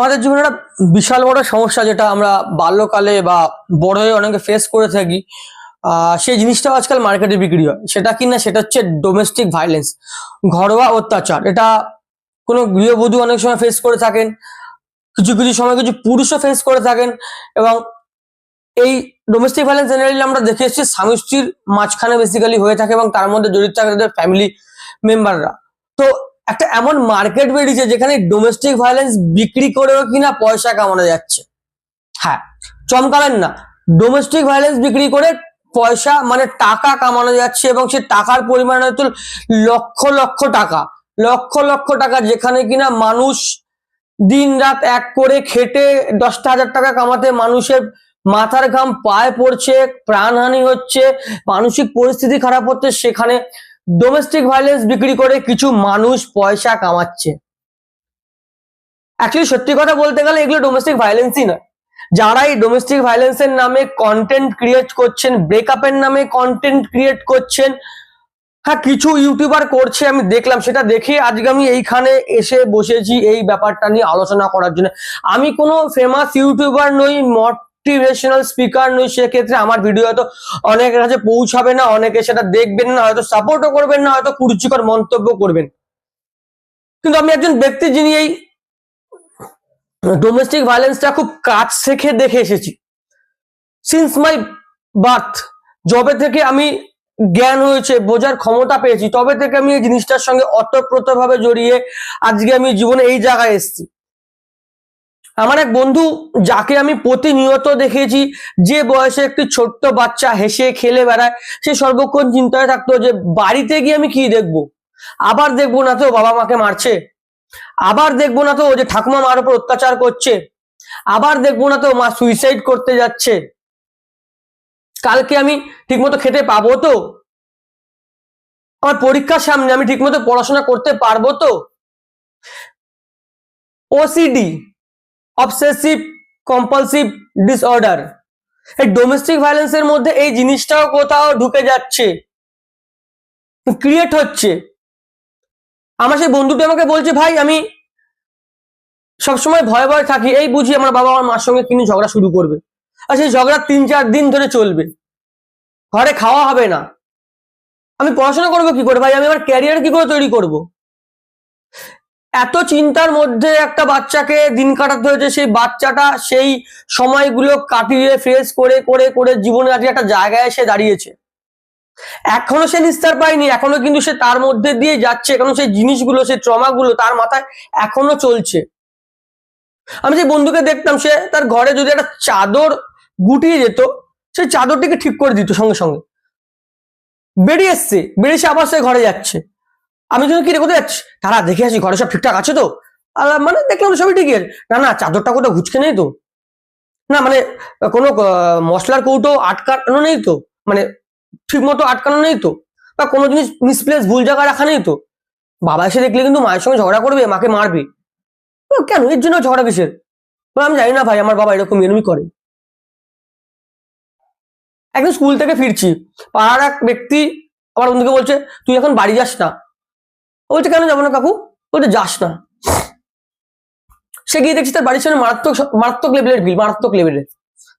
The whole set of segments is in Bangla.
আমাদের জীবনে একটা বিশাল বড় সমস্যা যেটা আমরা বাল্যকালে বা বড় হয়ে অনেকে ফেস করে থাকি। সেই জিনিসটাও আজকাল মার্কেটে বিক্রি হয়। সেটা কি না সেটা হচ্ছে ডোমেস্টিক ভায়োলেন্স ঘরোয়া অত্যাচার। এটা কোনো গৃহবধূ অনেক সময় ফেস করে থাকেন, কিছু কিছু সময় কিছু পুরুষও ফেস করে থাকেন এবং এই ডোমেস্টিক ভায়োলেন্স জেনারেলি আমরা দেখে এসেছি স্বামী স্ত্রীর মাঝখানে বেসিক্যালি হয়ে থাকে এবং তার মধ্যে জড়িত থাকে তাদের ফ্যামিলি মেম্বাররা তো একটা এমন মার্কেট বেরিয়েছে যেখানে ডোমেস্টিক ভায়োলেন্স বিক্রি করেও কিনা পয়সা কামানো যাচ্ছে। হ্যাঁ চমকাবেন না। ডোমেস্টিক ভায়োলেন্স বিক্রি করে পয়সা মানে টাকা কামানো যাচ্ছে এবং সে টাকার পরিমাণ হয়তো লক্ষ লক্ষ টাকা। লক্ষ লক্ষ টাকা যেখানে কিনা মানুষ দিন রাত এক করে খেটে দশটা হাজার টাকা কামাতে মানুষের মাথার ঘাম পায়ে পড়ছে, প্রাণহানি হচ্ছে, মানসিক পরিস্থিতি খারাপ হচ্ছে, সেখানে ডোমেস্টিক ভায়োলেন্স বিক্রি করে কিছু মানুষ পয়সা কামাচ্ছে। অ্যাকচুয়ালি সত্যি কথা বলতে গেলে এগুলো ডোমেস্টিক ভায়োলেন্সই নয়। যারা এই ডোমেস্টিক ভায়োলেন্সের নামে কন্টেন্ট ক্রিয়েট করছেন ব্রেকআপের নামে কন্টেন্ট ক্রিয়েট করছেন হ্যাঁ কিছু ইউটিউবার করছে, আমি দেখলাম, সেটা দেখে আজকে আমি এইখানে এসে বসেছি এই ব্যাপারটা নিয়ে আলোচনা করার জন্য। আমি কোনো ফেমাস ইউটিউবার নই মোটিভেশনাল স্পিকার নই, সেক্ষেত্রে আমার ভিডিও হয়তো অনেকের কাছে পৌঁছাবে না, অনেকে সেটা দেখবেন না, হয়তো সাপোর্টও করবেন না, হয়তো কুরুচিকর মন্তব্য করবেন। কিন্তু আমি একজন ব্যক্তি যিনি এই ডোমেস্টিক ভায়োলেন্সটা খুব কাজ থেকে দেখে এসেছি। সিন্স মাই বার্থ যবে থেকে আমি জ্ঞান হয়েছে, বোঝার ক্ষমতা পেয়েছি, তবে থেকে আমি এই জিনিসটার সঙ্গে অতপ্রতভাবে জড়িয়ে আজকে আমি জীবনে এই জায়গায় এসেছি। আমার এক বন্ধু যাকে আমি প্রতিনিয়ত দেখেছি, যে বয়সে একটি ছোট্ট বাচ্চা হেসে খেলে বেড়ায়, সে সর্বক্ষণ চিন্তায় থাকতো যে বাড়িতে গিয়ে আমি কি দেখব? আবার দেখব না তো বাবা মাকে মারছে? আবার দেখব না তো যে ঠাকুমা মার উপর অত্যাচার করছে? আবার দেখব না তো মা সুইসাইড করতে যাচ্ছে? কালকে আমি ঠিকমতো খেতে পাবো তো? আমার পরীক্ষার সামনে আমি ঠিকমতো পড়াশোনা করতে পারব তো? ওসিডি অবসেসিভ কম্পালসিভ ডিসঅর্ডার এই ডোমেস্টিক ভায়োলেন্সের মধ্যে এই জিনিসটাও কোথাও ঢুকে যাচ্ছে। ক্রিয়েট হচ্ছে। আমার সেই বন্ধুটি আমাকে বলছে, ভাই, আমি সবসময় ভয়ে ভয়ে থাকি। এই বুঝি আমার বাবা আমার মার সঙ্গে কিনে ঝগড়া শুরু করবে। আর সেই ঝগড়া তিন চার দিন ধরে চলবে। ঘরে খাওয়া হবে না। আমি পড়াশোনা করব কি করে ভাই? আমি আমার ক্যারিয়ার কি করে তৈরি করব? এত চিন্তার মধ্যে একটা বাচ্চাকে দিন কাটাতে হয়েছে, সেই বাচ্চাটা সেই সময়গুলো কাটিয়ে ফেস করে করে করে জীবনে আজকে একটা জায়গায় এসে দাঁড়িয়েছে। এখনও সে নিস্তার পায়নি, এখনও কিন্তু সে তার মধ্যে দিয়ে যাচ্ছে, এখনও সেই জিনিসগুলো, সেই ট্রমাগুলো তার মাথায় এখনও চলছে। আমি যে বন্ধুকে দেখতাম, সে তার ঘরে যদি একটা চাদর গুটিয়ে যেত সেই চাদরটিকে ঠিক করে দিত সঙ্গে সঙ্গে। বেরিয়ে এসছে, বেরিয়ে এসে আবার সে ঘরে যাচ্ছে। আমি যখন কি কোথায় যাচ্ছি তারা দেখে আসি, ঘরে সব ঠিকঠাক আছে তো? মানে দেখলাম সবই ঠিকই আছে। না না, চাদরটা কোথাও ঘুচকে নেই তো? না মানে কোনো মশলার কৌটো আটকানো নেই তো? মানে ঠিক মতো আটকানো নেই তো? বা কোনো জিনিস মিসপ্লেস ভুল জায়গায় রাখা নেই তো? বাবা এসে দেখলে কিন্তু মায়ের সঙ্গে ঝগড়া করবে, মাকে মারবে। কেন? এর জন্য ঝগড়া কিসের? আমি জানি না ভাই, আমার বাবা এরকম এরমই করে। একদিন স্কুল থেকে ফিরছি, পাড়ার এক ব্যক্তি আমার বন্ধুকে বলছে, তুই এখন বাড়ি যাস না? বলছে, কেন যাব না কাকু? বলছে, যাস না। সে গিয়ে দেখছি তার বাড়ির সামনে মারাত্মক মারাত্মক লেভেলের ভিড় মারাত্মক লেভেলের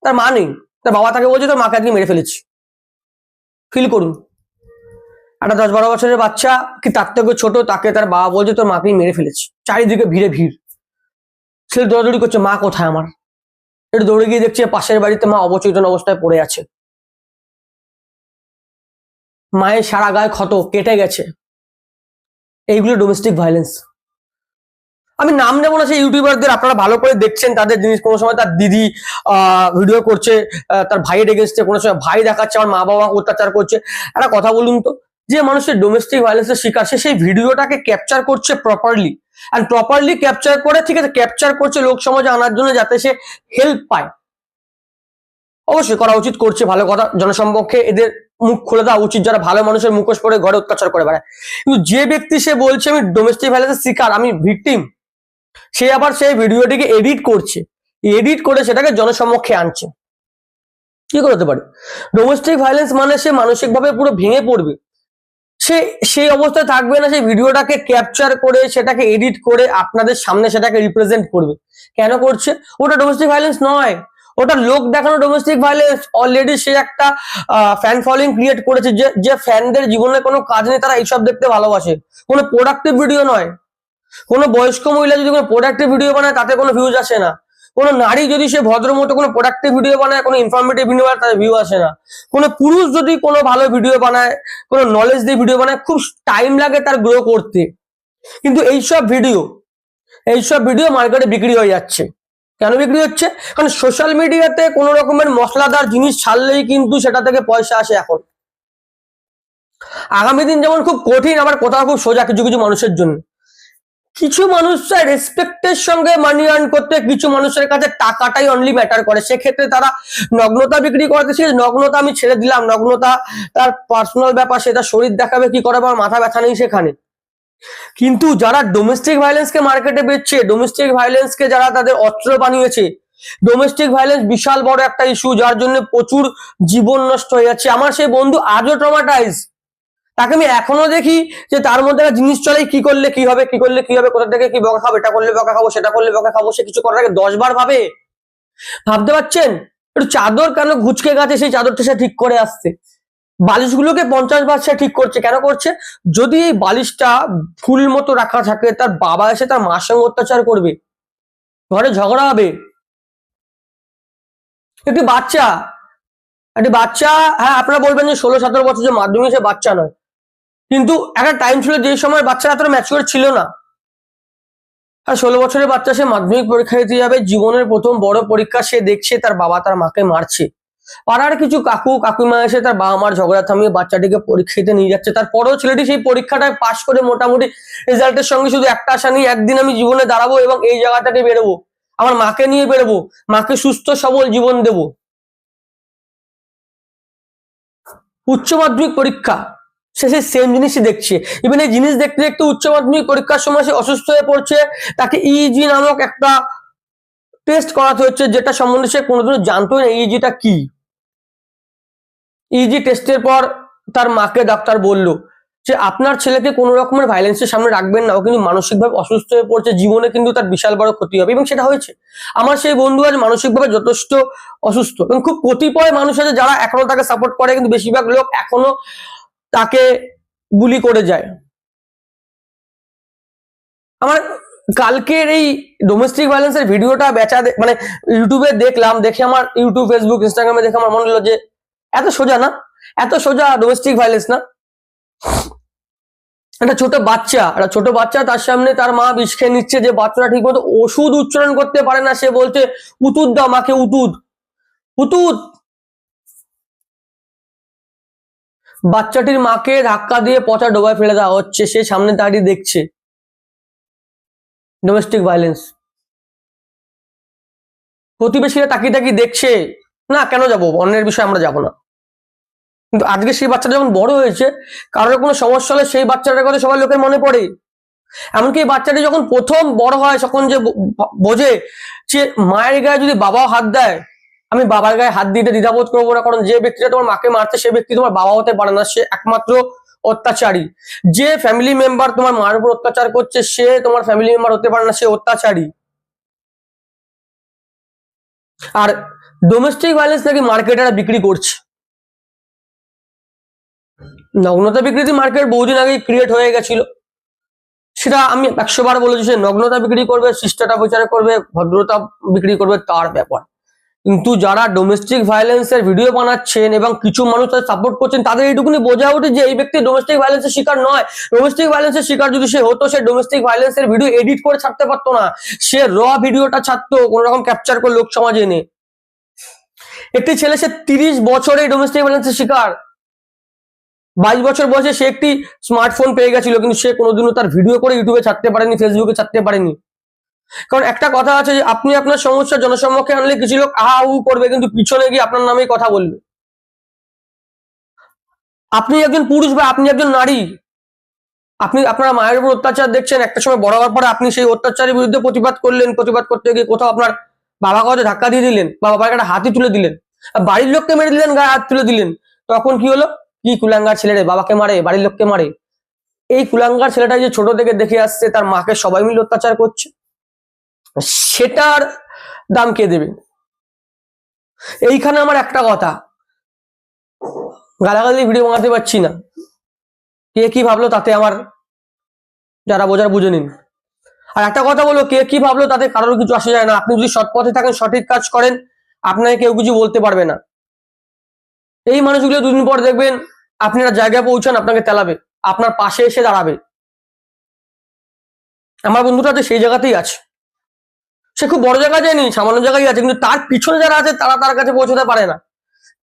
তার মা নেই। তার বাবা তাকে বলছে, তোর মাকে আজকে মেরে ফেলেছি। ফিল করুন। একটা দশ বারো বছরের বাচ্চা, কি তার থেকে ছোট, তাকে তার বাবা বলছে, তোর মাকেই মেরে ফেলেছি। চারিদিকে ভিড়ে ভিড়। ছেলে দৌড়াদৌড়ি করছে, মা কোথায় আমার? একটু দৌড়ে গিয়ে দেখছে, পাশের বাড়িতে মা অবচেতন অবস্থায় পড়ে আছে। মায়ের সারা গায়ে ক্ষত, কেটে গেছে। এইগুলো ডোমেস্টিক ভায়োলেন্স আমি নাম নেব না সেই ইউটিউবারদের, আপনারা ভালো করে দেখছেন তাদের জিনিস। কোনো সময় তার দিদি ভিডিও করছে তার ভাইয়ের এগেনস্টে কোনো সময় ভাই দেখাচ্ছে, আমার মা বাবা অত্যাচার করছে। একটা কথা বলুন তো, যে মানুষের ডোমেস্টিক ভায়োলেন্সের শিকার, সে সেই ভিডিওটাকে ক্যাপচার করছে প্রপারলি আর প্রপারলি ক্যাপচার করে, ঠিক আছে ক্যাপচার করছে লোক সমাজে আনার জন্য যাতে সে হেল্প পায়। অবশ্যই করা উচিত করছে, ভালো কথা। জনসম্পর্কে এদের মুখ খুলে দেওয়া উচিত, যারা ভালো মানুষের মুখোশ পরে ঘরে অত্যাচার করে বেড়ায়। কিন্তু যে ব্যক্তি সে বলছে, আমি ডোমেস্টিক ভায়োলেন্সের শিকার, আমি ভিকটিম সে আবার সেই ভিডিওটিকে এডিট করছে। এডিট করে সেটাকে জনসমক্ষে আনছে। কি করতে পারে? ডোমেস্টিক ভায়োলেন্স মানে সে মানসিকভাবে পুরো ভেঙে পড়বে। সে, সেই অবস্থায় থাকবে না, সেই ভিডিওটাকে ক্যাপচার করে, সেটাকে এডিট করে আপনাদের সামনে সেটাকে রিপ্রেজেন্ট করবে। কেন করছে? ওটা ডোমেস্টিক ভায়োলেন্স নয়। ওটা লোক দেখানো ডোমেস্টিক ভায়োলেন্স অলরেডি সে একটা ফ্যান ফলোইং ক্রিয়েট করেছে যে যে ফ্যানদের জীবনে কোনো কাজ নেই, তারা এইসব দেখতে ভালোবাসে। কোনো প্রোডাক্টিভ ভিডিও নয়। কোনো বয়স্ক মহিলা যদি কোনো প্রোডাক্টিভ ভিডিও বানায়, তাতে কোনো ভিউজ আসে না। কোনো নারী যদি সে ভদ্র মতো কোনো প্রোডাক্টিভ ভিডিও বানায়, কোনো ইনফরমেটিভ ভিডিও বানায়, তাতে ভিউ আসে না। কোনো পুরুষ যদি কোনো ভালো ভিডিও বানায়, কোনো নলেজ দিয়ে ভিডিও বানায়, খুব টাইম লাগে তার গ্রো করতে। কিন্তু এইসব ভিডিও এইসব ভিডিও মার্কেটে বিক্রি হয়ে যাচ্ছে। কেন বিক্রি হচ্ছে? কারণ সোশ্যাল মিডিয়াতে কোনো রকমের মশলাদার জিনিস ছাড়লেই কিন্তু সেটা থেকে পয়সা আসে এখন। আগামী দিন যেমন খুব কঠিন, আবার কোথাও খুব সোজা কিছু কিছু মানুষের জন্য। কিছু মানুষরা রেসপেক্টের সঙ্গে মানি আর্ন করতে কিছু মানুষের কাছে টাকাটাই অনলি ম্যাটার করে। সেক্ষেত্রে তারা নগ্নতা বিক্রি করতে সে নগ্নতা আমি ছেড়ে দিলাম, নগ্নতা তার পার্সোনাল ব্যাপার, সেটা শরীর দেখাবে কি করে আমার মাথা ব্যথা নেই সেখানে। কিন্তু যারা ডোমেস্টিক ভায়োলেন্সকে মার্কেটে বেচছে ডোমেস্টিক ভায়োলেন্সকে যারা তাদের অস্ত্র বানিয়েছে ডোমেস্টিক ভায়োলেন্স বিশাল বড় একটা ইস্যু যার জন্য প্রচুর জীবন নষ্ট হয়ে যাচ্ছে। আমার সেই বন্ধু আজও ট্রমাটাইজ তাকে আমি এখনও দেখি যে তার মধ্যে একটা জিনিস চলে, কি করলে কি হবে, কি করলে কি হবে, কোথা থেকে কি বকা খাব, এটা করলে বকা খাব, সেটা করলে বকা খাব, সে কিছু করার আগে দশ বার ভাবে। ভাবতে পারছেন? একটু চাদর কেন ঘুচকে গেছে, সেই চাদরটা সে ঠিক করে আসছে। বালিশগুলোকে পঞ্চাশ বার সে ঠিক করছে। কেন করছে? যদি এই বালিশটা ফুল মতো রাখা থাকে, তার বাবা এসে তার মার সঙ্গে অত্যাচার করবে। ঘরে ঝগড়া হবে। একটি বাচ্চা। একটি বাচ্চা হ্যাঁ আপনারা বলবেন যে ষোলো, সতেরো বছর যে মাধ্যমিক সে বাচ্চা নয়। কিন্তু একটা টাইম ছিল যে সময় বাচ্চারা এতটা ম্যাচিওর ছিল না। আর ষোলো বছরের বাচ্চা সে মাধ্যমিক পরীক্ষা দিতে যাবে, জীবনের প্রথম বড় পরীক্ষা সে দেখছে, তার বাবা তার মাকে মারছে। পাড়ার কিছু কাকু, কাকুমা এসে তার বাবা মার ঝগড়া থামিয়ে বাচ্চাটিকে পরীক্ষাতে নিয়ে যাচ্ছে। তারপরেও ছেলেটি সেই পরীক্ষাটায় পাশ করে মোটামুটি রেজাল্টের সঙ্গে শুধু একটা আশা নিয়ে একদিন আমি জীবনে দাঁড়াবো এবং এই জায়গাটাকে বেরোবো। আমার মাকে নিয়ে বেরোবো, মাকে সুস্থ, সবল জীবন দেব। উচ্চ মাধ্যমিক পরীক্ষা, সে সেই সেম জিনিসই দেখছে। ইভেন এই জিনিস দেখতে দেখতে উচ্চ মাধ্যমিক পরীক্ষার সময় সে অসুস্থ হয়ে পড়ছে, তাকে ইজি নামক একটা টেস্ট করাতে হচ্ছে, যেটা সম্বন্ধে সে কোনোদিনও জানতোই না ইজিটা কি। ইজি টেস্টের পর তার মাকে ডাক্তার বলল যে, আপনার ছেলেকে কোনো রকমের ভাইলেন্সের সামনে রাখবেন না। ও কিন্তু মানসিকভাবে অসুস্থ হয়ে পড়ছে। জীবনে কিন্তু তার বিশাল বড় ক্ষতি হবে। এবং সেটা হয়েছে। আমার সেই বন্ধু আজ মানসিকভাবে যথেষ্ট অসুস্থ এবং খুব কতিপয় মানুষ আছে যারা এখনও তাকে সাপোর্ট করে, কিন্তু বেশিরভাগ লোক এখনও তাকে বুলি করে যায়। আমার কালকের এই ডোমেস্টিক ভায়োলেন্সের ভিডিওটা বেচা মানে ইউটিউবে দেখলাম, দেখে আমার ইউটিউব ফেসবুক ইনস্টাগ্রামে দেখে আমার মনে হলো যে এত সোজা না? এত সোজা ডোমেস্টিক ভায়োলেন্স না? একটা ছোট বাচ্চা, একটা ছোট বাচ্চা তার সামনে তার মা বিষ খেয়ে নিচ্ছে যে বাচ্চাটা ঠিক মতো ওষুধ উচ্চারণ করতে পারে না, সে বলছে উতুদ দাও মাকে উতুদ উতুদ বাচ্চাটির মাকে ধাক্কা দিয়ে পচা ডোবায় ফেলে দেওয়া হচ্ছে, সে সামনে দাঁড়িয়ে দেখছে। ডোমেস্টিক ভায়োলেন্স প্রতিবেশীরা তাকিয়ে তাকিয়ে দেখছে, না, কেন যাব? অন্যের বিষয়ে আমরা যাব না। কিন্তু আজকে সেই বাচ্চাটা যখন বড় হয়েছে, কারোর কোনো সমস্যা হলে সেই বাচ্চাটার কথা সবার লোকের মনে পড়ে। এমনকি বাচ্চাটি যখন প্রথম বড় হয়, তখন যে বোঝে যে মায়ের গায়ে যদি বাবাও হাত দেয়, আমি বাবার গায়ে হাত দিতে দ্বিধাবোধ করব না, কারণ যে ব্যক্তিটা তোমার মাকে মারছে, সে ব্যক্তি তোমার বাবা হতে পারে না। সে একমাত্র অত্যাচারী। যে ফ্যামিলি মেম্বার তোমার মার উপর অত্যাচার করছে, সে তোমার ফ্যামিলি মেম্বার হতে পারে না, সে অত্যাচারী। আর ডোমেস্টিক ভায়োলেন্স নাকি মার্কেটাররা বিক্রি করছে। নগ্নতা বিক্রিতি মার্কেট বহুদিন আগেই ক্রিয়েট হয়ে গেছিল। সেটা আমি একশো বার বলেছি, সে নগ্নতা বিক্রি করবে, শিষ্টাটা প্রচার করবে, ভদ্রতা বিক্রি করবে তার ব্যাপার। কিন্তু যারা ডোমেস্টিক ভায়োলেন্সের ভিডিও বানাচ্ছেন এবং কিছু মানুষ তাদের সাপোর্ট করছেন, তাদের এইটুকুনি বোঝা ওঠে যে এই ব্যক্তি ডোমেস্টিক ভায়োলেন্সের শিকার নয়। ডোমেস্টিক ভায়োলেন্সের শিকার যদি সে হতো, সে ডোমেস্টিক ভায়োলেন্সের ভিডিও এডিট করে ছাড়তে পারতো না। সে র ভিডিওটা ছাড়তো, কোনো রকম ক্যাপচার করে লোক সমাজে এনে। একটি ছেলে, সে তিরিশ বছরে ডোমেস্টিক ভায়োলেন্সের শিকার। বাইশ বছর বয়সে সে একটি স্মার্টফোন পেয়ে গেছিল, কিন্তু সে কোনোদিনও তার ভিডিও করে ইউটিউবে ছাড়তে পারেনি ফেসবুকে ছাড়তে পারেনি। কারণ একটা কথা আছে যে, আপনি আপনার সমস্যা জনসম্মুখে আনলে কিছু লোক আহা হু করবে, কিন্তু পিছনে গিয়ে আপনার নামেই কথা বলবে। আপনি একজন পুরুষ বা আপনি একজন নারী, আপনি আপনার মায়ের উপর অত্যাচার দেখছেন, একটা সময় বড় হওয়ার পরে আপনি সেই অত্যাচারের বিরুদ্ধে প্রতিবাদ করলেন, প্রতিবাদ করতে গিয়ে কোথাও আপনার বাবা কাছে ধাক্কা দিয়ে দিলেন, বা বাবার একটা হাতি তুলে দিলেন বাড়ির লোককে মেরে দিলেন, গায়ে হাত তুলে দিলেন, তখন কি হলো? কি কুলাঙ্গার ছেলে বাবাকে মারে, বাড়ির লোককে মারে? এই কুলাঙ্গার ছেলেটা যে ছোট থেকে দেখে আসছে, তার মাকে সবাই মিলে অত্যাচার করছে। সেটার দাম কে দেবে? এইখানে আমার একটা কথা। গালাগালি ভিডিও বানাতে পারছি না। কে কি ভাবলো তাতে আমার যারা বোঝার বুঝে নিন। আর একটা কথা বলো, কে কি ভাবলো তাতে কারোর কিছু আসে যায় না। আপনি যদি সৎ পথে থাকেন, সঠিক কাজ করেন, আপনাকে কেউ কিছু বলতে পারবে না। এই মানুষগুলো দুদিন পর দেখবেন আপনি একটা জায়গায় পৌঁছান, আপনাকে তেলাবে, আপনার পাশে এসে দাঁড়াবে। আমার বন্ধুটা তো সেই জায়গাতেই আছে। সে খুব বড় জায়গায় যায়নি, সামান্য জায়গায় আছে, কিন্তু তার পিছনে যারা আছে, তারা তার কাছে পৌঁছতে পারে না।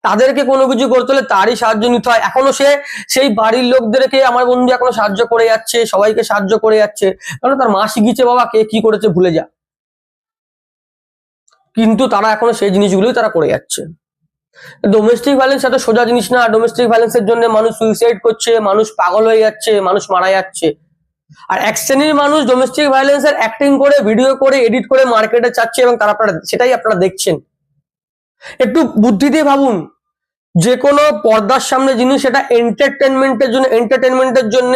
তাদেরকে কোনো কিছু করতে হলে তারই সাহায্য নিতে হয়। এখনও সে সেই বাড়ির লোকদেরকে আমার বন্ধু এখনও সাহায্য করে যাচ্ছে, সবাইকে সাহায্য করে যাচ্ছে। কারণ তার মা শিখিয়েছে, বাবা, কে কি করেছে ভুলে যা। কিন্তু তারা এখনও সেই জিনিসগুলোই তারা করে যাচ্ছে। ডোমেস্টিক ভায়োলেন্স এত সোজা জিনিস না। ডোমেস্টিক ভায়োলেন্সের জন্য মানুষ সুইসাইড করছে, মানুষ পাগল হয়ে যাচ্ছে, মানুষ মারা যাচ্ছে। আর এক শ্রেণির মানুষ ডোমেস্টিক ভায়োলেন্সের অ্যাক্টিং করে ভিডিও করে এডিট করে মার্কেটে চাচ্ছে এবং তারা আপনারা, সেটাই আপনারা দেখছেন। একটু বুদ্ধি দিয়ে ভাবুন, যে কোনো পর্দার সামনে জিনিস সেটা এন্টারটেনমেন্টের জন্য এন্টারটেনমেন্টের জন্য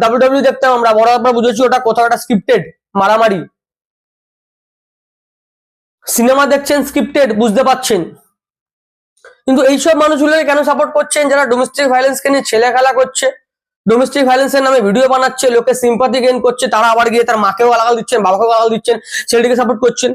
ডাব্লিউ ডাব্লিউ দেখতাম আমরা, বড় আপনারা বুঝেছি ওটা কোথাও একটা স্ক্রিপ্টেড মারামারি। সিনেমা দেখছেন স্ক্রিপ্টেড বুঝতে পাচ্ছেন কিন্তু এইসব মানুষগুলোকে কেন সাপোর্ট করছেন? যারা ডোমেস্টিক ভায়োলেন্সকে নিয়ে ছেলে খেলা করছে ডোমেস্টিক ভায়োলেন্সের নামে ভিডিও বানাচ্ছে, লোকে সিম্পাতি গেইন করছে, তারা আবার গিয়ে তার মাকেও গালাগাল দিচ্ছেন, বাবাকেও গালাগাল দিচ্ছেন, ছেলেটিকে সাপোর্ট করছেন।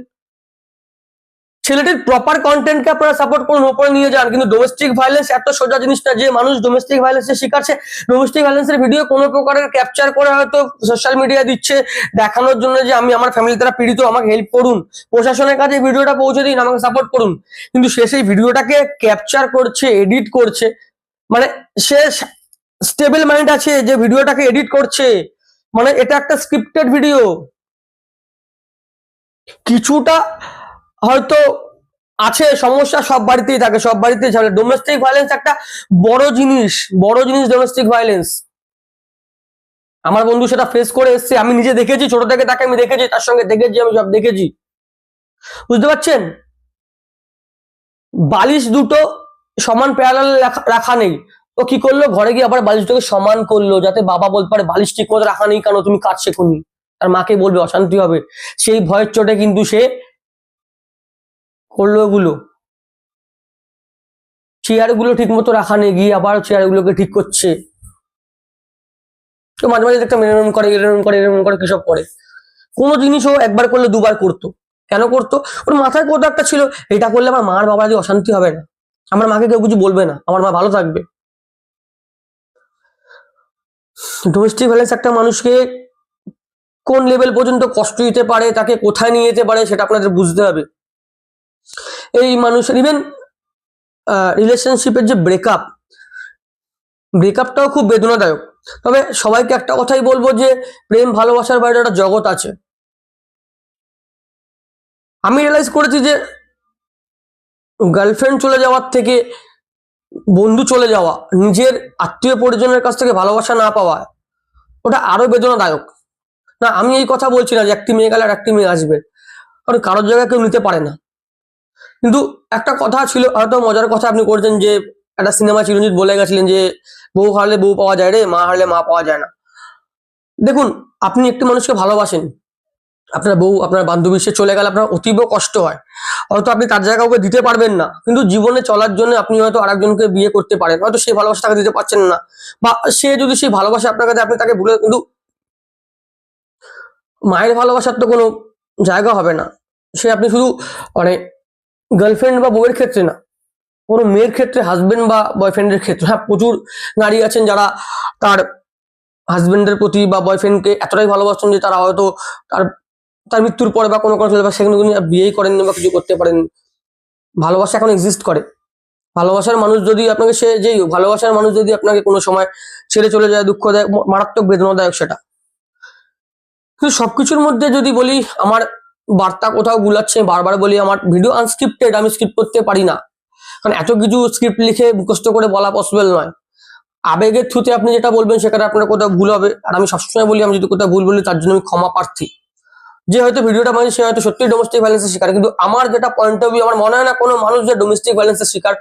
ছেলেটির প্রপার কন্টেন্টকে আপনারা সাপোর্ট করুন, উপরে নিয়ে যান। কিন্তু ডোমেস্টিক ভায়োলেন্স এত সোজা জিনিসটা যে মানুষ ডোমেস্টিক ভায়োলেন্সের শিকারছে ডোমেস্টিক ভায়োলেন্সের ভিডিও কোনো প্রকারের ক্যাপচার করে হয়তো সোশ্যাল মিডিয়া দিচ্ছে, দেখানোর জন্য যে আমি আমার ফ্যামিলি তারা পীড়িত, আমাকে হেল্প করুন। প্রশাসনের কাছে ভিডিওটা পৌঁছে দিন, আমাকে সাপোর্ট করুন। কিন্তু সে সেই ভিডিওটাকে ক্যাপচার করছে এডিট করছে। মানে সে স্টেবল মাইন্ড আছে যে ভিডিওটাকে এডিট করছে। মানে এটা একটা স্ক্রিপ্টেড ভিডিও কিছুটা হয়তো আছে, সমস্যা সব বাড়িতেই থাকে, সব বাড়িতেই থাকে ডোমেস্টিক ভায়োলেন্স একটা বড় জিনিস বড় জিনিস ডোমেস্টিক ভায়োলেন্স আমার বন্ধু সেটা ফেস করে এসছে, আমি নিজে দেখেছি, ছোট থেকে তাকে আমি দেখেছি, তার সঙ্গে দেখেছি, আমি সব দেখেছি। বুঝতে পারছেন? বালিশ দুটো সমান প্যারালাল রাখা নেই। ও কি করল? ঘরে গিয়ে আবার বালিশ দুটোকে সমান করল, যাতে বাবা বলতে পারে, বালিশ ঠিক মতো রাখা নেই কেন? তুমি কাজ শেখুনি। তার মাকে বলবে, অশান্তি হবে। সেই ভয়ের চোটে কিন্তু সে করল ওগুলো চেয়ারগুলো ঠিক মতো রাখা নেই, গিয়ে আবার চেয়ার গুলোকে ঠিক করছে। তো মাঝে মাঝে দেখতাম এরম করে এরম করে এরম করে কিসব করে। কোনো জিনিসও একবার করলে দুবার করতো। কেন করতো? ওর মাথায় কোথাও একটা ছিল, এটা করলে আমার মার বাবার যে অশান্তি হবে না। আমার মাকে কেউ কিছু বলবে না, আমার মা ভালো থাকবে। ডোমেস্টিক ভ্যালেন্স একটা মানুষকে কোন লেভেল পর্যন্ত কষ্ট দিতে পারে, তাকে কোথায় নিয়ে যেতে পারে, সেটা আপনাদের বুঝতে হবে। এই মানুষের ইভেন রিলেশনশিপের যে ব্রেকআপ ব্রেকআপটাও খুব বেদনাদায়ক। তবে সবাইকে একটা কথাই বলব যে, প্রেম ভালোবাসার বাইরে একটা জগৎ আছে। আমি রিয়েলাইজ করেছি যে গার্লফ্রেন্ড চলে যাওয়ার থেকে, বন্ধু চলে যাওয়া, নিজের আত্মীয় পরিজনের কাছ থেকে ভালোবাসা না পাওয়া, ওটা আরও বেদনাদায়ক। না, আমি এই কথা বলছি না যে, একটি মেয়ে গেলে আর একটি মেয়ে আসবে। কারণ কারোর জায়গায় কেউ নিতে পারে না। কিন্তু একটা কথা ছিল, হয়তো মজার কথা আপনি করছেন যে, একটা সিনেমা চিরঞ্জিত বলে গেছিলেন যে, বউ হারলে বউ পাওয়া যায় রে, মা হারলে মা পাওয়া যায় না। দেখুন, আপনি একটি মানুষকে ভালোবাসেন, আপনার বউ, আপনার বান্ধবী, সে চলে গেলে আপনার অতীব কষ্ট হয়। হয়তো আপনি তার জায়গা কাউকে দিতে পারবেন না, কিন্তু জীবনে চলার জন্য আপনি হয়তো আরেকজনকে বিয়ে করতে পারেন, হয়তো সেই ভালোবাসা তাকে দিতে পারছেন না, বা সে যদি সেই ভালোবাসা আপনার কাছে, আপনি তাকে ভুলে, কিন্তু মায়ের ভালোবাসার তো কোনো জায়গা হবে না। সে আপনি শুধু মানে গার্লফ্রেন্ড বা বউয়ের ক্ষেত্রে না, কোনো মেয়ের ক্ষেত্রে হাজবেন্ড বা বয়ফ্রেন্ডের ক্ষেত্রে হ্যাঁ প্রচুর নারী আছেন যারা তার হাজবেন্ডের প্রতি বা বয়ফ্রেন্ডকে এতটাই ভালোবাসেন যে তারা হয়তো তার তার মৃত্যুর পরে বা কোনো কোনো বা সেখানে কোনো বিয়েই করেননি বা কিছু করতে পারেন। ভালোবাসা এখন এক্সিস্ট করে। ভালোবাসার মানুষ যদি আপনাকে সে, যেই ভালোবাসার মানুষ যদি আপনাকে কোনো সময় ছেড়ে চলে যায়, দুঃখ দেয় মারাত্মক বেদনাদায়ক সেটা। কিন্তু সবকিছুর মধ্যে যদি বলি, আমার বার্তা কোথাও গুলাচ্ছে বারবার বলি, আমার ভিডিও আনস্ক্রিপ্টেড আমি স্ক্রিপ্ট করতে পারি না। কারণ এত কিছু স্ক্রিপ্ট লিখে মুখস্থ করে বলা পসিবল নয়। আবেগের থ্রুতে আপনি যেটা বলবেন, সেখানে আপনার কোথাও ভুল হবে। আর আমি সবসময় বলি, আমি যদি কোথাও ভুল বলি, তার জন্য আমি ক্ষমা প্রার্থী। যে হয়তো ভিডিওটা মানে সে হয়তো সত্যি ডোমেস্টিক ভায়োলেন্সের শিকার। কিন্তু আমার যেটা পয়েন্ট অফ ভিউ আমার মনে হয় না কোনো মানুষ যে ডোমেস্টিক ভায়োলেন্সের শিকার,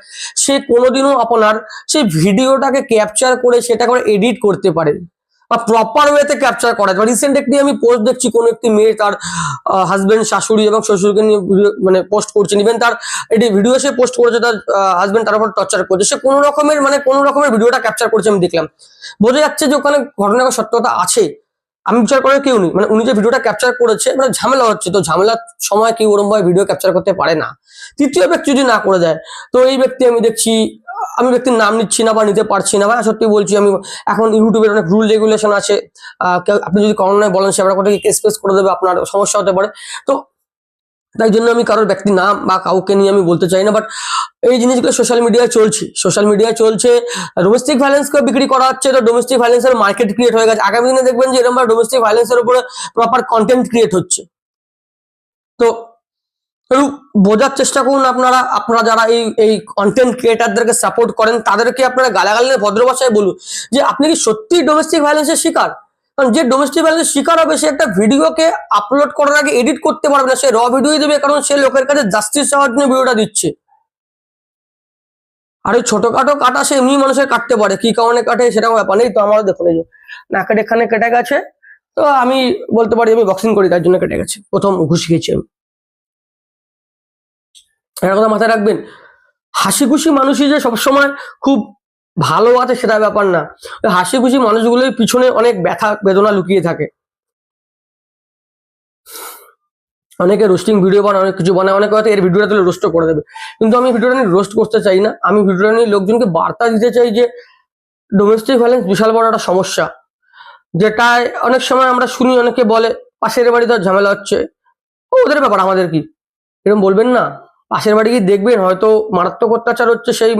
সে কোনোদিনও আপনার সেই ভিডিওটাকে ক্যাপচার করে সেটা করে এডিট করতে পারে। বা প্রপার ওয়েতে ক্যাপচার করা যায়। রিসেন্ট একটি আমি পোস্ট দেখছি, কোনো একটি মেয়ে তার হাজবেন্ড শাশুড়ি এবং শ্বশুরকে নিয়ে মানে পোস্ট করছেন। ইভেন তার এটি ভিডিও সে পোস্ট করেছে, তার হাজবেন্ড তার উপর টর্চার করছে। সে কোনো রকমের মানে কোনো রকমের ভিডিওটা ক্যাপচার করছে আমি দেখলাম। বোঝা যাচ্ছে যে ওখানে ঘটনার সত্যতা আছে। আমি বিচার করে কেউ নেই। মানে উনি যে ভিডিওটা ক্যাপচার করেছে মানে ঝামেলা হচ্ছে। তো ঝামেলার সময় কেউ ওরম ভাবে ভিডিও ক্যাপচার করতে পারে না। তৃতীয় ব্যক্তি যদি না করে দেয়, তো এই ব্যক্তি আমি দেখছি আমি ব্যক্তির নাম নিচ্ছি না বা নিতে পারছি না। বা সত্যি বলছি, আমি এখন ইউটিউবের অনেক রুল রেগুলেশন আছে। আপনি যদি করোনায় বলেন, সে আপনার কোথাও কেস করে দেবে? আপনার সমস্যা হতে পারে। তো তাই জন্য আমি কারোর ব্যক্তির নাম বা কাউকে নিয়ে আমি বলতে চাই না বাট এই জিনিসগুলো সোশ্যাল মিডিয়ায় চলছে। সোশ্যাল মিডিয়ায় চলছে। ডোমেস্টিক ভায়োলেন্সকে বিক্রি করা হচ্ছে, তো ডোমেস্টিক ভায়োলেন্সের মার্কেট ক্রিয়েট হয়ে গেছে। আগামী দিনে দেখবেন যে এরকম ডোমেস্টিক ভায়োলেন্সের উপরে প্রপার কন্টেন্ট ক্রিয়েট হচ্ছে। তো একটু বোঝার চেষ্টা করুন আপনারা আপনারা যারা এই এই কন্টেন্ট ক্রিয়েটারদেরকে সাপোর্ট করেন, তাদেরকে আপনারা গালাগালের ভদ্র ভাষায় বলুন যে আপনি কি সত্যি ডোমেস্টিক ভায়োলেন্সের শিকার? কারণ যে ডোমেস্টিক ভায়োলেন্সের শিকার হবে, সে একটা ভিডিওকে আপলোড করার আগে এডিট করতে পারবে না, সে র ভিডিও দেবে, কারণ সে লোকের কাছে জাস্টিস চাওয়ার জন্য ভিডিওটা দিচ্ছে। আর ওই ছোটখাটো কাটা সে এমনি মানুষের কাটতে পারে, কি কারণে কাটে সেটা ব্যাপার নেই, তো আমারও দেখুন এই নাকের এখানে কেটে গেছে, তো আমি বলতে পারি আমি বক্সিং করি, তার জন্য কেটে গেছে, প্রথম ঘুষ খেয়েছি আমি। একটা কথা মাথায় রাখবেন হাসি খুশি মানুষই যে সবসময় খুব ভালো আছে সেটা ব্যাপার না। হাসি খুশি মানুষগুলোর পিছনে অনেক ব্যথা, বেদনা লুকিয়ে থাকে। অনেকে রোস্টিং ভিডিও বানায়, অনেক কিছু বানায়, অনেকে হয়তো এর ভিডিওটা তুলে রোস্ট করে দেবে। কিন্তু আমি ভিডিওটা নিয়ে রোস্ট করতে চাই না। আমি ভিডিওটা নিয়ে লোকজনকে বার্তা দিতে চাই যে ডোমেস্টিক ভায়োলেন্স বিশাল বড় একটা সমস্যা। যেটায় অনেক সময় আমরা শুনি, অনেকে বলে, পাশের বাড়িতে ঝামেলা হচ্ছে। ওদের ব্যাপার আমাদের কি? এরকম বলবেন না? পাশের বাড়ি গিয়ে দেখবেন হয়তো মারাত্মক অত্যাচার হচ্ছে সেই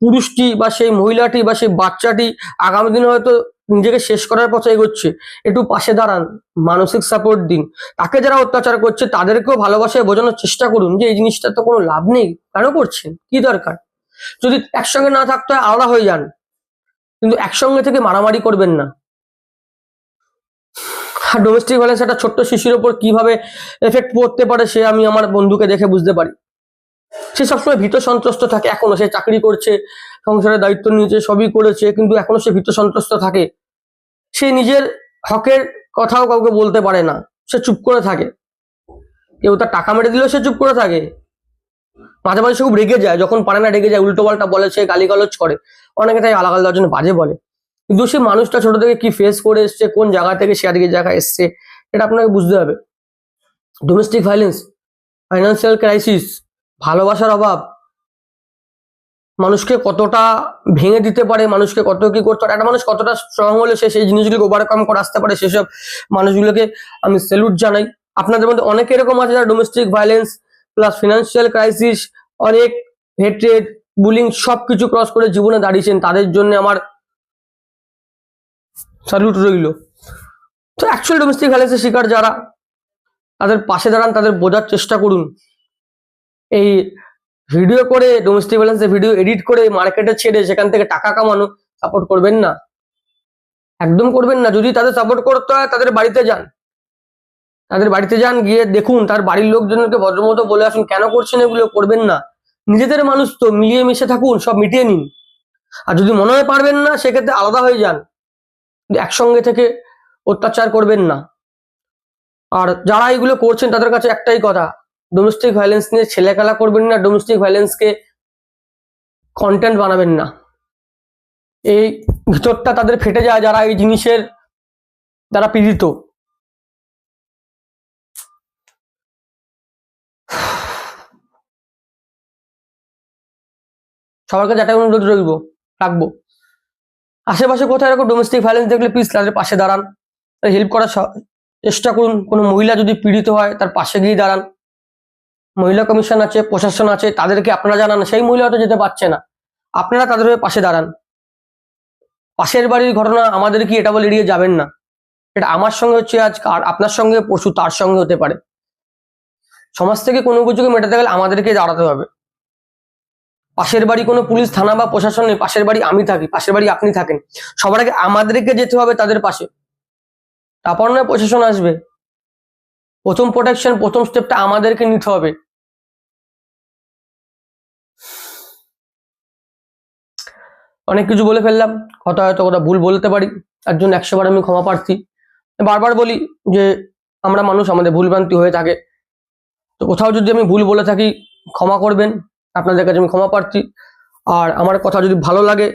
পুরুষটি বা সেই মহিলাটি বা সেই বাচ্চাটি আগামী দিনে হয়তো নিজেকে শেষ করার পথে এগোচ্ছে। একটু পাশে দাঁড়ান, মানসিক সাপোর্ট দিন। তাকে যারা অত্যাচার করছে, তাদেরকেও ভালোবাসায় বোঝানোর চেষ্টা করুন যে এই জিনিসটা তো কোনো লাভ নেই। কেন করছেন? কি দরকার? যদি একসঙ্গে না থাকতে হয়, আলাদা হয়ে যান। কিন্তু একসঙ্গে থেকে মারামারি করবেন না। আর ডোমেস্টিক ভায়োলেন্স একটা ছোট্ট শিশুর ওপর কীভাবে এফেক্ট পড়তে পারে, সে আমি আমার বন্ধুকে দেখে বুঝতে পারি। সে সবসময় ভীত সন্ত্রস্ত থাকে, এখনও সে চাকরি করছে, সংসারের দায়িত্ব নিয়েছে, সবই করেছে, কিন্তু এখনও সে ভীত সন্ত্রস্ত থাকে। সে নিজের হকের কথাও কাউকে বলতে পারে না, সে চুপ করে থাকে। কেউ তার টাকা মেরে দিলেও সে চুপ করে থাকে। মাঝে মাঝে সে খুব রেগে যায়, যখন পারে না রেগে যায়, উল্টো পাল্টা বলে, সে গালিগালজ করে। অনেকে তাই আলাদা আলাদা জন্য বাজে বলে। কিন্তু সে মানুষটা ছোট থেকে কি ফেস করে এসছে, কোন জায়গা থেকে সে আজকে জায়গায় এসছে, এটা আপনাকে বুঝতে হবে। ডোমেস্টিক ভায়োলেন্স ফাইন্যান্সিয়াল ক্রাইসিস ভালোবাসার অভাব। মানুষকে কতটা ভেঙে দিতে পারে, মানুষকে কত কি করতে পারে, একটা মানুষ কতটা স্ট্রং হলে সে সেই জিনিসগুলোকে ওভারকাম করে আসতে পারে, সেসব মানুষগুলোকে আমি স্যালুট জানাই। আপনাদের মধ্যে অনেক এরকম আছে যারা domestic violence plus financial crisis অনেক হেট্রেড বুলিং সব কিছু ক্রস করে জীবনে দাঁড়িয়েছেন, তাদের জন্য আমার স্যালুট রইল। তো অ্যাকচুয়াল ডোমেস্টিক ভায়োলেন্সের শিকার যারা, তাদের পাশে দাঁড়ান, তাদের বোঝার চেষ্টা করুন। এই ভিডিও করে ডোমেস্টিক ভায়োলেন্সের ভিডিও এডিট করে মার্কেটে ছেড়ে সেখান থেকে টাকা কামানো সাপোর্ট করবেন না। একদম করবেন না। যদি তাদের সাপোর্ট করতে হয়, তাদের বাড়িতে যান। তাদের বাড়িতে যান, গিয়ে দেখুন, তার বাড়ির লোকজনকে ভদ্রমতো বলে আসুন, কেন করছেন এগুলো? করবেন না। নিজেদের মানুষ তো, মিলিয়ে মিশে থাকুন, সব মিটিয়ে নিন। আর যদি মনে হয় পারবেন না, সেক্ষেত্রে আলাদা হয়ে যান। একসঙ্গে থেকে অত্যাচার করবেন না। আর যারা এগুলো করছেন, তাদের কাছে একটাই কথা ডোমেস্টিক ভায়োলেন্স নিয়ে ছেলে খেলা করবেন না ডোমেস্টিক ভায়োলেন্সকে কন্টেন্ট বানাবেন না। এই ভিতরটা তাদের ফেটে যায়, যারা এই জিনিসের দ্বারা পীড়িত। সবার কাছে একটা অনুরোধ রইব রাখব। আশেপাশে কোথায় এরকম ডোমেস্টিক ভায়োলেন্স দেখলে প্লিজ তাদের পাশে দাঁড়ান। হেল্প করার চেষ্টা করুন। কোনো মহিলা যদি পীড়িত হয়, তার পাশে গিয়ে দাঁড়ান। মহিলা কমিশন আছে, প্রশাসন আছে, তাদেরকে আপনারা জানান, সেই মহিলা হয়তো যেতে পারছে না। আপনারা তাদের পাশে দাঁড়ান। পাশের বাড়ির ঘটনা আমাদের কি এটা বলে এড়িয়ে যাবেন না। এটা আমার সঙ্গে হচ্ছে আজ, আর আপনার সঙ্গে পশু, তার সঙ্গে হতে পারে। সমাজ থেকে কোনো কিছুকে মেটাতে গেলে আমাদেরকে দাঁড়াতে হবে। পাশের বাড়ি কোনো পুলিশ, থানা বা প্রশাসন নেই। পাশের বাড়ি আমি থাকি, পাশের বাড়ি আপনি থাকেন। সবার আগে আমাদেরকে যেতে হবে তাদের পাশে। তারপর নয় প্রশাসন আসবে। প্রথম প্রোটেকশন প্রথম স্টেপটা আমাদেরকে নিতে হবে। অনেক কিছু বলে ফেললাম। কথা হয়তো কথা ভুল বলতে পারি। তার জন্য একশো বার আমি ক্ষমা প্রার্থী। বারবার বলি যে, আমরা মানুষ, আমাদের ভুলভ্রান্তি হয়ে থাকে। তো কোথাও যদি আমি ভুল বলে থাকি, ক্ষমা করবেন। আপনাদের কাছে আমি ক্ষমা প্রার্থী। আর আমার কথা যদি ভালো লাগে,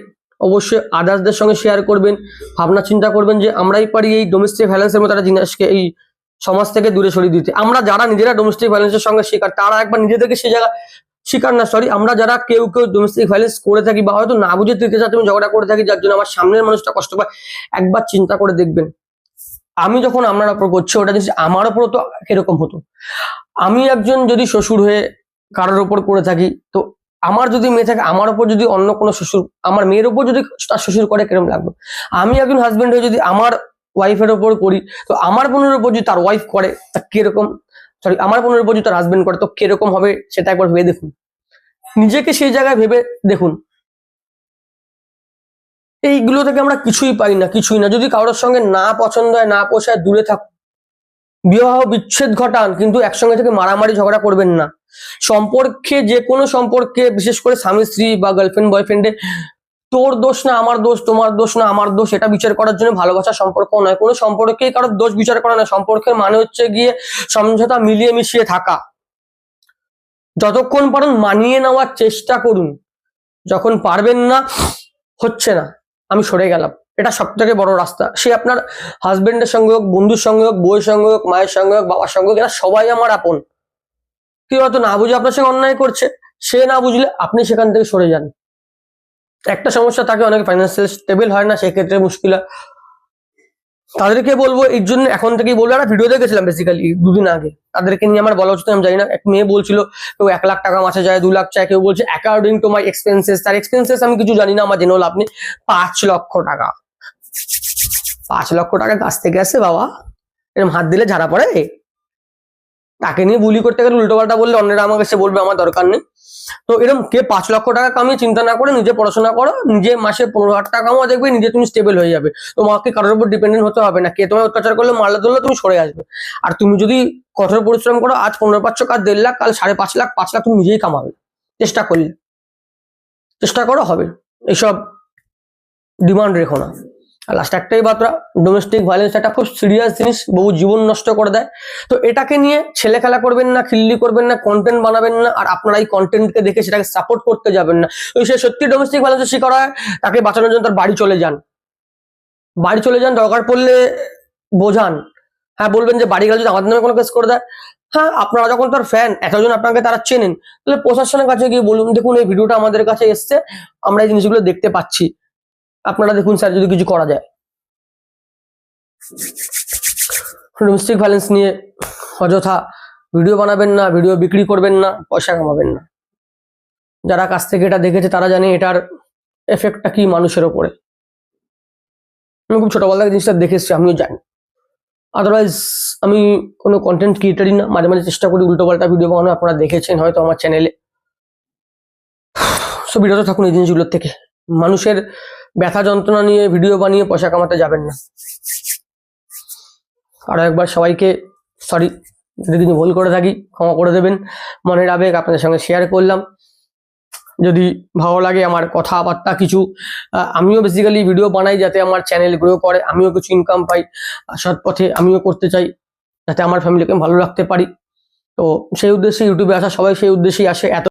অবশ্যই আদার্সদের সঙ্গে শেয়ার করবেন। ভাবনা, চিন্তা করবেন যে, আমরাই পারি এই ডোমেস্টিক ভ্যালেন্সের মতো একটা জিনিসকে এই সমাজ থেকে দূরে সরিয়ে দিতে। আমরা যারা নিজেরা ডোমেস্টিক ভ্যালেন্সের সঙ্গে শিকার, তারা একবার নিজেদেরকে সে জায়গা শিকার না সরি আমরা যারা কেউ কেউ ডোমেস্টিক ভ্যালেন্স করে থাকি বা হয়তো না বুঝে তৃতীয় সাথে আমি ঝগড়া করে থাকি, যার জন্য আমার সামনের মানুষটা কষ্ট পায়, একবার চিন্তা করে দেখবেন। আমি যখন আপনার ওপর করছি, ওটা জিনিস আমার ওপরও তো কীরকম হতো। আমি একজন যদি শ্বশুর হয়ে কারোর ওপর করে থাকি, তো আমার যদি মেয়ে থাকে, আমার ওপর যদি অন্য কোনো শ্বশুর, আমার মেয়ের ওপর যদি তার শ্বশুর করে কীরকম লাগবে? আমি একজন হাজবেন্ড হয়ে যদি আমার ওয়াইফের ওপর করি, তো আমার বোনের ওপর যদি তার ওয়াইফ করে, তা কীরকম? সরি আমার বোনের ওপর যদি হাজবেন্ড করে তো কীরকম হবে সেটা একবার ভেবে দেখুন। নিজেকে সেই জায়গায় ভেবে দেখুন। এইগুলো থেকে আমরা কিছুই পাই না, কিছুই না। যদি কারোর সঙ্গে না পছন্দ হয়, না পোষায়, দূরে থাকুন। বিবাহ বিচ্ছেদ ঘটান, কিন্তু একসঙ্গে থেকে মারামারি ঝগড়া করবেন না। সম্পর্কে যে কোনো সম্পর্কে, বিশেষ করে স্বামী, স্ত্রী বা গার্লফ্রেন্ড বয়ফ্রেন্ডে তোর দোষ না, আমার দোষ, তোমার দোষ না, আমার দোষ, এটা বিচার করার জন্য ভালোবাসার সম্পর্ক নয়। কোনো সম্পর্কেই কারোর দোষ বিচার করা নয়। সম্পর্কের মানে হচ্ছে গিয়ে সমঝোতা, মিলিয়ে মিশিয়ে থাকা। যতক্ষণ পারেন মানিয়ে নেওয়ার চেষ্টা করুন। যখন পারবেন না, হচ্ছে না। আমি সরে গেলাম। এটা সব থেকে বড় রাস্তা। সে আপনার হাজবেন্ডের সঙ্গে হোক, বন্ধুর সঙ্গে হোক, বউয়ের সঙ্গে হোক, মায়ের সঙ্গে হোক, বাবার সঙ্গে হোক, এরা সবাই আমার আপন। কেউ হয়তো না বুঝে আপনার সঙ্গে অন্যায় করছে। সে না বুঝলে আপনি সেখান থেকে সরে যান। একটা সমস্যা থাকে, অনেক ফাইন্যান্সিয়াল স্টেবল হয় না, সেক্ষেত্রে মুশকিল হয়। তাদেরকে বলব, এর জন্য এখন থেকেই বলব, একটা ভিডিও দেখেছিলাম বেসিক্যালি দুদিন আগে। তাদেরকে নিয়ে আমার বলা উচিত, আমি জানি না, এক মেয়ে বলছিল, কেউ এক লাখ টাকা মাসে যায়, দু লাখ চায়। কেউ বলছে অ্যাকর্ডিং টু মাই এক্সপেন্সেস তার এক্সপেন্সেস আমি কিছু জানি না, আমার জেনে হলো আপনি পাঁচ লক্ষ টাকা। পাঁচ লক্ষ টাকা কাছ থেকে আসে, বাবা। এরকম হাত দিলে ঝাড়া পড়ে? তাকে নিয়ে বুলি করতে গেলে উল্টো পাল্টা বললে অন্যরা আমার কাছে বলবে, আমার দরকার নেই। তো এরকম কে পাঁচ লক্ষ টাকা কামিয়ে চিন্তা না করে নিজে পড়াশোনা করো, নিজে মাসে পনেরো হাজার টাকা কামাও, দেখবে নিজে তুমি স্টেবল হয়ে যাবে। তোমাকে কারোর উপর ডিপেন্ডেন্ট হতে হবে না। কে তোমায় অত্যাচার করলে মারলে ধরলে তুমি সরে আসবে। আর তুমি যদি কঠোর পরিশ্রম করো, আজ পনেরো পাঁচশো কাজ দেড় লাখ, কাল সাড়ে পাঁচ লাখ পাঁচ লাখ তুমি নিজেই কামাবে। চেষ্টা করলে। চেষ্টা করো হবে। এসব ডিমান্ড রেখো না। লাস্ট একটাই বার্তা ডোমেস্টিক ভায়োলেন্স একটা খুব সিরিয়াস জিনিস, বহু জীবন নষ্ট করে দেয়। তো এটাকে নিয়ে ছেলে খেলা করবেন না, খিল্লি করবেন না কন্টেন্ট বানাবেন না, আর আপনারা এই কন্টেন্টকে দেখে সেটাকে সাপোর্ট করতে যাবেন না। ওই সে সত্যি ডোমেস্টিক ভায়োলেন্সের শিকার হয়, তাকে বাঁচানোর জন্য তার বাড়ি চলে যান। বাড়ি চলে যান, দরকার পড়লে বোঝান। হ্যাঁ বলবেন যে বাড়ি গেলে যদি আমাদের নামে কোনো কেস করে দেয়। হ্যাঁ আপনারা যখন তার ফ্যান এতজন আপনাকে তারা চেনেন, তাহলে প্রশাসনের কাছে গিয়ে বলুন, দেখুন এই ভিডিওটা আমাদের কাছে এসছে, আমরা এই জিনিসগুলো দেখতে পাচ্ছি। আপনারা দেখুন স্যার, যদি কিছু করা যায়। ডোমেস্টিক ভায়োলেন্স নিয়ে অযথা ভিডিও বানাবেন না ভিডিও বিক্রি করবেন না, পয়সা কামাবেন না। যারা কাছ থেকে এটা দেখেছে, তারা জানে এটার এফেক্টটা কি মানুষের ওপরে। আমি খুব ছোটবেলা থেকে জিনিসটা দেখে এসেছি, আমিও জানি। আদারওয়াইজ আমি কোনো কন্টেন্ট ক্রিয়েটারই না। মাঝে মাঝে চেষ্টা করি উল্টো পাল্টা ভিডিও বানানো। আপনারা দেখেছেন হয়তো আমার চ্যানেলে সো বিরত থাকুন এই জিনিসগুলোর থেকে। মানুষের ব্যথা যন্ত্রণা নিয়ে ভিডিও বানিয়ে পয়সা কামাতে যাবেন না। আরও একবার সবাইকে সরি যদি কিছু ভুল করে থাকি, ক্ষমা করে দেবেন। মনের আবেগ আপনাদের সঙ্গে শেয়ার করলাম। যদি ভালো লাগে আমার কথাবার্তা কিছু আমিও বেসিক্যালি ভিডিও বানাই যাতে আমার চ্যানেল গ্রো করে, আমিও কিছু ইনকাম পাই। সৎ পথে আমিও করতে চাই, যাতে আমার ফ্যামিলিকে ভালো রাখতে পারি। তো সেই উদ্দেশ্যে ইউটিউবে আসা, সবাই সেই উদ্দেশ্যেই আসে। এত